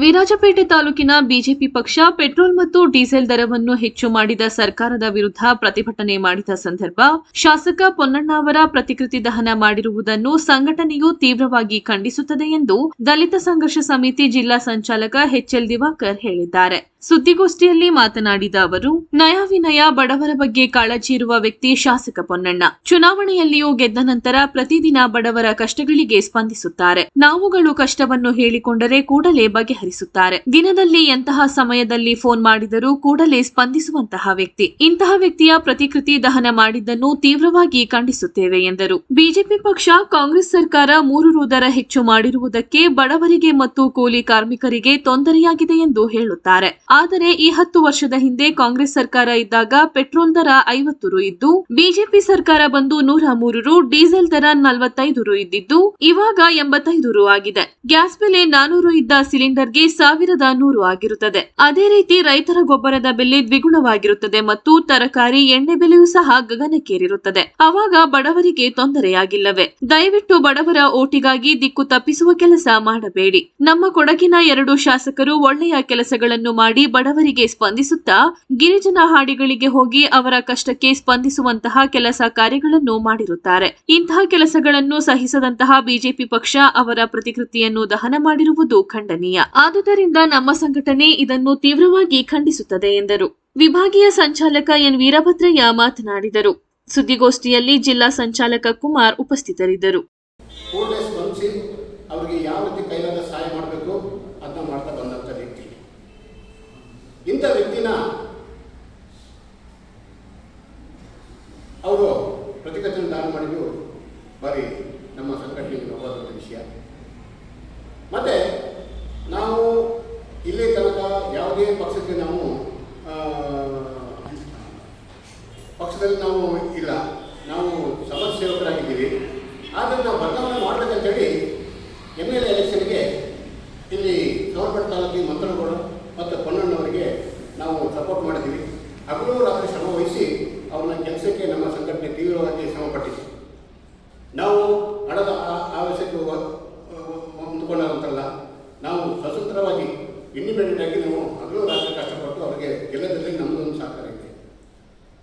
ವಿರಾಜಪೇಟೆ ತಾಲೂಕಿನ ಬಿಜೆಪಿ ಪಕ್ಷ ಪೆಟ್ರೋಲ್ ಮತ್ತು ಡೀಸೆಲ್ ದರವನ್ನು ಹೆಚ್ಚು ಮಾಡಿದ ಸರ್ಕಾರದ ವಿರುದ್ಧ ಪ್ರತಿಭಟನೆ ಮಾಡಿದ ಸಂದರ್ಭ ಶಾಸಕ ಪೊನ್ನಣ್ಣ ಅವರ ಪ್ರತಿಕೃತಿ ದಹನ ಮಾಡಿರುವುದನ್ನು ಸಂಘಟನೆಯು ತೀವ್ರವಾಗಿ ಖಂಡಿಸುತ್ತದೆ ಎಂದು ದಲಿತ ಸಂಘರ್ಷ ಸಮಿತಿ ಜಿಲ್ಲಾ ಸಂಚಾಲಕ ಎಚ್ಎಲ್ ದಿವಾಕರ್ ಹೇಳಿದ್ದಾರೆ. ಸುದ್ದಿಗೋಷ್ಠಿಯಲ್ಲಿ ಮಾತನಾಡಿದ ಅವರು, ನಯ ವಿನಯ ಬಡವರ ಬಗ್ಗೆ ಕಾಳಜಿ ಇರುವ ವ್ಯಕ್ತಿ ಶಾಸಕ ಪೊನ್ನಣ್ಣ. ಚುನಾವಣೆಯಲ್ಲಿಯೂ ಗೆದ್ದ ನಂತರ ಪ್ರತಿದಿನ ಬಡವರ ಕಷ್ಟಗಳಿಗೆ ಸ್ಪಂದಿಸುತ್ತಾರೆ. ನಾವುಗಳು ಕಷ್ಟವನ್ನು ಹೇಳಿಕೊಂಡರೆ ಕೂಡಲೇ ಬಗೆಹರಿಸುತ್ತಾರೆ ದಿನದಲ್ಲಿ ಎಂತಹ ಸಮಯದಲ್ಲಿ ಫೋನ್ ಮಾಡಿದರೂ ಕೂಡಲೇ ಸ್ಪಂದಿಸುವಂತಹ ವ್ಯಕ್ತಿ. ಇಂತಹ ವ್ಯಕ್ತಿಯ ಪ್ರತಿಕೃತಿ ದಹನ ಮಾಡಿದ್ದನ್ನು ತೀವ್ರವಾಗಿ ಖಂಡಿಸುತ್ತೇವೆ ಎಂದರು. ಬಿಜೆಪಿ ಪಕ್ಷ, ಕಾಂಗ್ರೆಸ್ ಸರ್ಕಾರ ಮೂರು ರು ಹೆಚ್ಚು ಮಾಡಿರುವುದಕ್ಕೆ ಬಡವರಿಗೆ ಮತ್ತು ಕೂಲಿ ಕಾರ್ಮಿಕರಿಗೆ ತೊಂದರೆಯಾಗಿದೆ ಎಂದು ಹೇಳುತ್ತಾರೆ. ಆದರೆ ಈ ಹತ್ತು ವರ್ಷದ ಹಿಂದೆ ಕಾಂಗ್ರೆಸ್ ಸರ್ಕಾರ ಇದ್ದಾಗ ಪೆಟ್ರೋಲ್ ದರ ಐವತ್ತು ರು ಇದ್ದು, ಬಿಜೆಪಿ ಸರ್ಕಾರ ಬಂದು ನೂರ ಮೂರು ರು, ಡೀಸೆಲ್ ದರ ನಲವತ್ತೈದು ರು ಇದ್ದಿದ್ದು, ಇವಾಗ ಎಂಬತ್ತೈದು ರು ಆಗಿದೆ. ಗ್ಯಾಸ್ ಬೆಲೆ ನಾನೂರು ಇದ್ದ ಸಿಲಿಂಡರ್ಗೆ ಸಾವಿರದ ನೂರು ಆಗಿರುತ್ತದೆ. ಅದೇ ರೀತಿ ರೈತರ ಗೊಬ್ಬರದ ಬೆಲೆ ದ್ವಿಗುಣವಾಗಿರುತ್ತದೆ ಮತ್ತು ತರಕಾರಿ, ಎಣ್ಣೆ ಬೆಲೆಯೂ ಸಹ ಗಗನಕ್ಕೇರಿರುತ್ತದೆ. ಅವಾಗ ಬಡವರಿಗೆ ತೊಂದರೆಯಾಗಿಲ್ಲವೇ? ದಯವಿಟ್ಟು ಬಡವರ ಓಟಿಗಾಗಿ ದಿಕ್ಕು ತಪ್ಪಿಸುವ ಕೆಲಸ ಮಾಡಬೇಡಿ. ನಮ್ಮ ಕೊಡಗಿನ ಎರಡು ಶಾಸಕರು ಒಳ್ಳೆಯ ಕೆಲಸಗಳನ್ನು ಮಾಡಿ ಬಡವರಿಗೆ ಸ್ಪಂದಿಸುತ್ತಾ, ಗಿರಿಜನ ಹಾಡಿಗಳಿಗೆ ಹೋಗಿ ಅವರ ಕಷ್ಟಕ್ಕೆ ಸ್ಪಂದಿಸುವಂತಹ ಕೆಲಸ ಕಾರ್ಯಗಳನ್ನು ಮಾಡಿರುತ್ತಾರೆ. ಇಂತಹ ಕೆಲಸಗಳನ್ನು ಸಹಿಸದಂತಹ ಬಿಜೆಪಿ ಪಕ್ಷ ಅವರ ಪ್ರತಿಕೃತಿಯನ್ನು ದಹನ ಮಾಡಿರುವುದು ಖಂಡನೀಯ. ಆದುದರಿಂದ ನಮ್ಮ ಸಂಘಟನೆ ಇದನ್ನು ತೀವ್ರವಾಗಿ ಖಂಡಿಸುತ್ತದೆ ಎಂದರು. ವಿಭಾಗೀಯ ಸಂಚಾಲಕ ಎನ್. ವೀರಭದ್ರಯ್ಯ ಮಾತನಾಡಿದರು. ಸುದ್ದಿಗೋಷ್ಠಿಯಲ್ಲಿ ಜಿಲ್ಲಾ ಸಂಚಾಲಕ ಕುಮಾರ್ ಉಪಸ್ಥಿತರಿದ್ದರು. ಮತ್ತೆ ನಾವು ಇಲ್ಲಿ ತನಕ ಯಾವುದೇ ಪಕ್ಷಕ್ಕೆ ನಾವು ಆ, ಪಕ್ಷದಲ್ಲಿ ನಾವು ಇಲ್ಲ ನಾವು ಸಮಾಜ ಸೇವಕರಾಗಿದ್ದೀವಿ ಆದರೆ ನಾವು ಬದಲಾವಣೆ ಮಾಡಬೇಕಂತೇಳಿ ಎಂ ಎಲ್ ಎ ಎಲೆಕ್ಷನ್ಗೆ ಇಲ್ಲಿ ಗೌರ್ಮೆಂಟ್ ತಾಲೂಕಿನ ಮಂತ್ರಗಳು ಮತ್ತು ಪೊನ್ನಣ್ಣವರಿಗೆ ನಾವು ಸಪೋರ್ಟ್ ಮಾಡಿದ್ದೀವಿ. ಹಗಲು ರಾತ್ರಿ ಶ್ರಮ ವಹಿಸಿ ಅವ್ರನ್ನ ಕೆಲಸಕ್ಕೆ ನಮ್ಮ ಸಂಘಟನೆ ತೀವ್ರವಾಗಿ ಶ್ರಮಪಟ್ಟಿದೆ. ನಾವು ಹಣದ ಆವೇಶಕ್ಕೆ ಹೊಂದ್ಕೊಂಡಂತಲ್ಲ, ನಾವು ಸ್ವತಂತ್ರವಾಗಿ ಇಂಡಿಪೆಂಡೆಂಟ್ ಆಗಿ ನಾವು ಹಗಲು ರಾತ್ರಿ ಕಷ್ಟಪಟ್ಟು ಅವರಿಗೆ ಗೆಲ್ಲದಲ್ಲಿ ನಮ್ಮದೊಂದು ಸಹಕಾರ ಇದೆ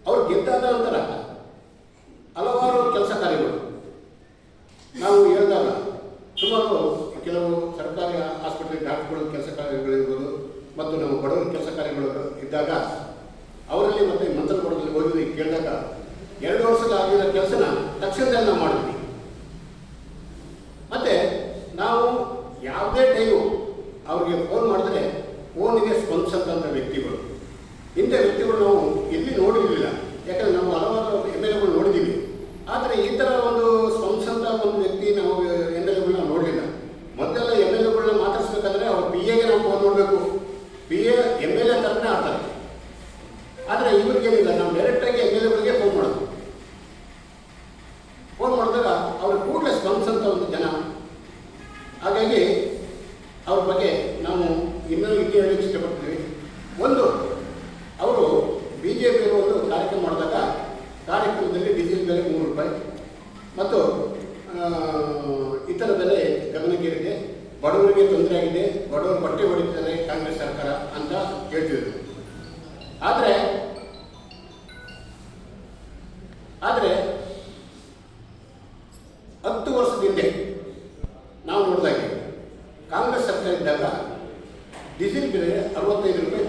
ಅವ್ರು ಗೆದ್ದಾದ ನಂತರ ಹಲವಾರು ಕೆಲಸ ಕಾರ್ಯಗಳು ನಾವು ಹೇಳಿದಾಗ ಸುಮಾರು ಕೆಲವು ಸರ್ಕಾರಿ ಆಸ್ಪತ್ರೆ ಡಾಕ್ಟರ್ಗಳ ಕೆಲಸ ಕಾರ್ಯಗಳಿರ್ಬೋದು ಮತ್ತು ನಮ್ಮ ಬಡವರ ಕೆಲಸ ಕಾರ್ಯಗಳು ಇದ್ದಾಗ ಅವರಲ್ಲಿ ಮತ್ತೆ ಮಂತ್ರಗೊಳದಲ್ಲಿ ಹೋಗಿ ಕೇಳಿದಾಗ ಎರಡು ವರ್ಷದ ಆಗಿರೋ ಕೆಲಸನ ತಕ್ಷಣದಲ್ಲಿ ನಾವು ಮಾಡಿದ್ವಿ. ಮತ್ತೆ ನಾವು ಯಾವುದೇ ಟೈಮು ಅವ್ರಿಗೆ ಫೋನ್ ಮಾಡಿದ್ರೆ ಫೋನಿಗೆ ಸ್ಪಂದಿಸಂತ ವ್ಯಕ್ತಿಗಳು. ಇಂಥ ವ್ಯಕ್ತಿಗಳು ನಾವು ಎಲ್ಲಿ ನೋಡಿರಲಿಲ್ಲ ಯಾಕಂದ್ರೆ ನಾವು ಹಲವಾರು ಎಂ ಎಲ್ ಎಗಳು ನೋಡಿದ್ದೀವಿ ಆದರೆ ಈ ಥರ ಒಂದು ಸ್ಪಂದಿಸಂತ ಒಂದು ವ್ಯಕ್ತಿ ನಾವು ಎಂ ಎಲ್ ಎಗಳನ್ನ ನೋಡಲಿಲ್ಲ ಮೊದಲೆಲ್ಲ ಎಂ ಎಲ್ ಎಗಳನ್ನ ಮಾತಾಡಿಸ್ಬೇಕಾದ್ರೆ ಅವ್ರ ಪಿ ಎಗೆ ನಾವು ಫೋನ್ ಮಾಡಬೇಕು P A M L A ಥರನೇ ಆಡ್ತಾರೆ ಆದರೆ ಇವ್ರಿಗೇನಿಲ್ಲ ನಾವು ಡೈರೆಕ್ಟಾಗಿ ಎಂ ಎಲ್ ಎಗಳಿಗೆ ಫೋನ್ ಮಾಡೋದು ಫೋನ್ ಮಾಡಿದಾಗ ಅವ್ರ ಕೂಡಲೇ ಸ್ಪಂದಿಸಂತ ಒಂದು ಜನ ಹಾಗಾಗಿ ಅವ್ರ ಬಗ್ಗೆ ನಾವು ಇನ್ನೂ ಇಲ್ಲಿ ಹೇಳಕ್ಕೆ ಇಷ್ಟಪಡ್ತೀವಿ. ಒಂದು, ಅವರು ಬಿ ಜೆ ಪಿಯವರು ಒಂದು ಕಾರ್ಯಕ್ರಮ ಮಾಡಿದಾಗ ಕಾರ್ಯಕ್ರಮದಲ್ಲಿ ಡೀಸೆಲ್ ಬೆಲೆ ಮೂರು ರೂಪಾಯಿ ಮತ್ತು ಇತರ ಬೆಲೆ ಗಮನಕ್ಕೇರಿದೆ. ಬಡವರಿಗೆ ತೊಂದರೆ ಆಗಿದೆ. ಬಡವರು ಬಟ್ಟೆ ಹೊಡಿತಾರೆ ಕಾಂಗ್ರೆಸ್ ಸರ್ಕಾರ ಅಂತ ಹೇಳ್ತಿದ್ರು. ಆದರೆ ನೆಲ ಡೀಸೆಲ್ ಬೆಲೆ ಅರವತ್ತೈದು ರೂಪಾಯಿ